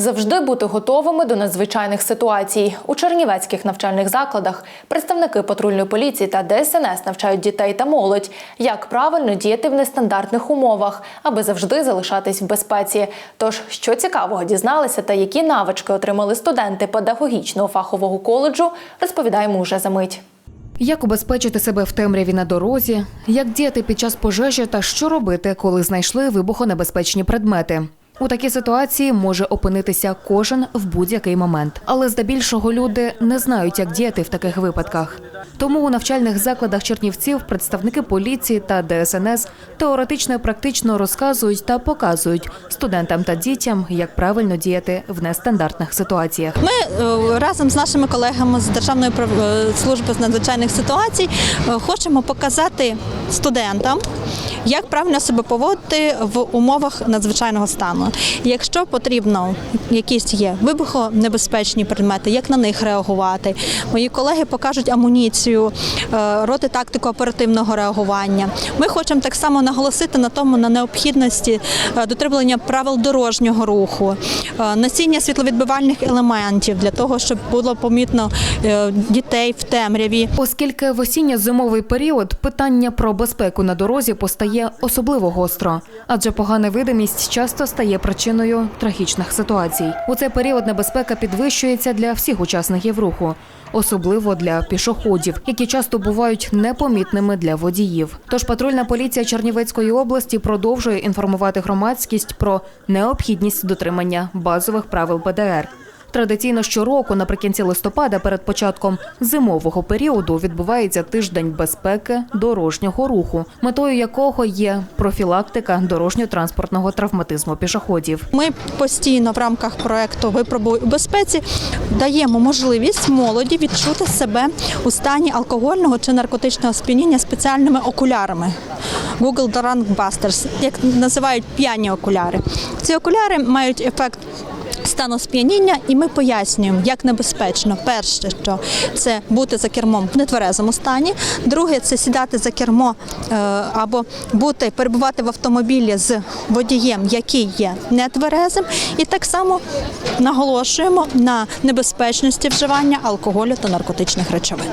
Завжди бути готовими до надзвичайних ситуацій. У чернівецьких навчальних закладах представники патрульної поліції та ДСНС навчають дітей та молодь, як правильно діяти в нестандартних умовах, аби завжди залишатись в безпеці. Тож, що цікавого дізналися та які навички отримали студенти педагогічного фахового коледжу, розповідаємо уже за мить. Як убезпечити себе в темряві на дорозі, як діяти під час пожежі та що робити, коли знайшли вибухонебезпечні предмети. У такій ситуації може опинитися кожен в будь-який момент, але здебільшого люди не знають, як діяти в таких випадках. Тому у навчальних закладах Чернівців представники поліції та ДСНС теоретично і практично розказують та показують студентам та дітям, як правильно діяти в нестандартних ситуаціях. Ми е, разом з нашими колегами з Державної е, служби з надзвичайних ситуацій е, хочемо показати студентам, як правильно себе поводити в умовах надзвичайного стану. Якщо потрібно, якісь є вибухонебезпечні предмети, як на них реагувати. Мої колеги покажуть амуніцію, е, роти тактику оперативного реагування. Ми хочемо так само наголосити на тому на необхідності е, дотримання правил дорожнього руху, е, носіння світловідбивальних елементів для того, щоб було помітно дітей в темряві. Оскільки в осінньо-зимовий період питання про безпеку на дорозі постає особливо гостро, адже погана видимість часто стає причиною трагічних ситуацій. У цей період небезпека підвищується для всіх учасників руху, особливо для пішоходів, які часто бувають непомітними для водіїв. Тож патрульна поліція Чернівецької області продовжує інформувати громадськість про необхідність дотримання базових правил ПДР. Традиційно щороку, наприкінці листопада, перед початком зимового періоду, відбувається тиждень безпеки дорожнього руху, метою якого є профілактика дорожньо-транспортного травматизму пішоходів. Ми постійно в рамках проекту Випробуй у безпеці даємо можливість молоді відчути себе у стані алкогольного чи наркотичного сп'яніння спеціальними окулярами. Google Drunk Busters, як називають п'яні окуляри. Ці окуляри мають ефект. Стану сп'яніння, і ми пояснюємо, як небезпечно. Перше, що це бути за кермом в нетверезому стані. Друге, це сідати за кермо е, або бути перебувати в автомобілі з водієм, який є нетверезим. І так само наголошуємо на небезпечності вживання алкоголю та наркотичних речовин.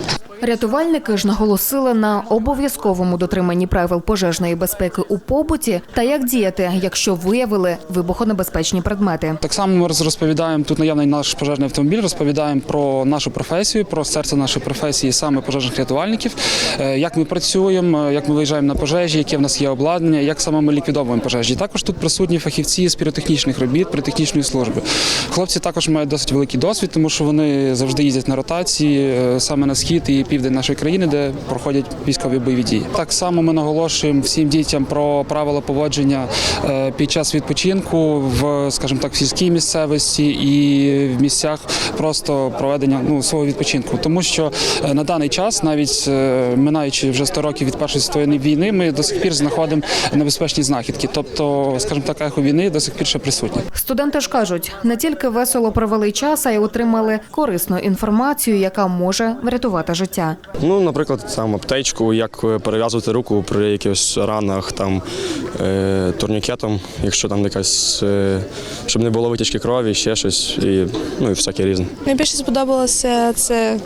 Рятувальники ж наголосили на обов'язковому дотриманні правил пожежної безпеки у побуті та як діяти, якщо виявили вибухонебезпечні предмети. Так само ми роз- розповідаємо тут наявний наш пожежний автомобіль, розповідаємо про нашу професію, про серце нашої професії, саме пожежних рятувальників, е, як ми працюємо, е, як ми виїжджаємо на пожежі, яке в нас є обладнання, як саме ми ліквідовуємо пожежі. Також тут присутні фахівці з піротехнічних робіт, піротехнічної служби. Хлопці також мають досить великий досвід, тому що вони завжди їздять на ротації е, саме на схід і південь нашої країни, де проходять військові бойові дії. Так само ми наголошуємо всім дітям про правила поводження е, під час відпочинку в, скажімо так, в сільській місцевості і в місцях просто проведення ну, свого відпочинку. Тому що е, на даний час, навіть е, минаючи вже 100 років від першої світової війни, ми до сих пір знаходимо небезпечні знахідки. Тобто, скажімо так, ехо війни до сих пір ще присутні. Студенти ж кажуть, не тільки весело провели час, а й отримали корисну інформацію, яка може врятувати життя. Ну, наприклад, там аптечку, як е, перев'язувати руку при якихось ранах, там е, турнікетом, якщо там якась, е, щоб не було витічки крові, ще щось, і ну і всяке різне. Найбільше сподобалося це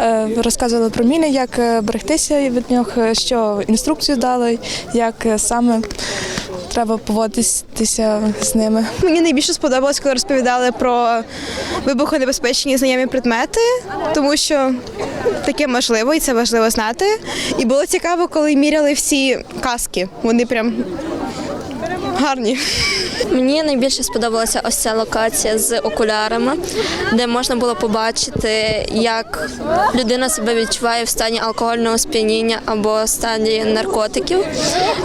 е, розказували про міни, як е, берегтися від нього, що інструкцію дали, як е, саме треба поводитися з ними. Мені найбільше сподобалось, коли розповідали про вибухонебезпечні знайомі предмети, тому що таке можливо і це важливо знати. І було цікаво, коли міряли всі каски. Вони прям гарні. Мені найбільше сподобалася ось ця локація з окулярами, де можна було побачити, як людина себе відчуває в стані алкогольного сп'яніння або стані наркотиків,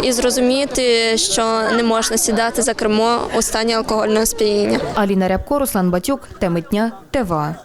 і зрозуміти, що не можна сідати за кермо у стані алкогольного сп'яніння. Аліна Рябко, Руслан Батюк, теми дня, ТВА.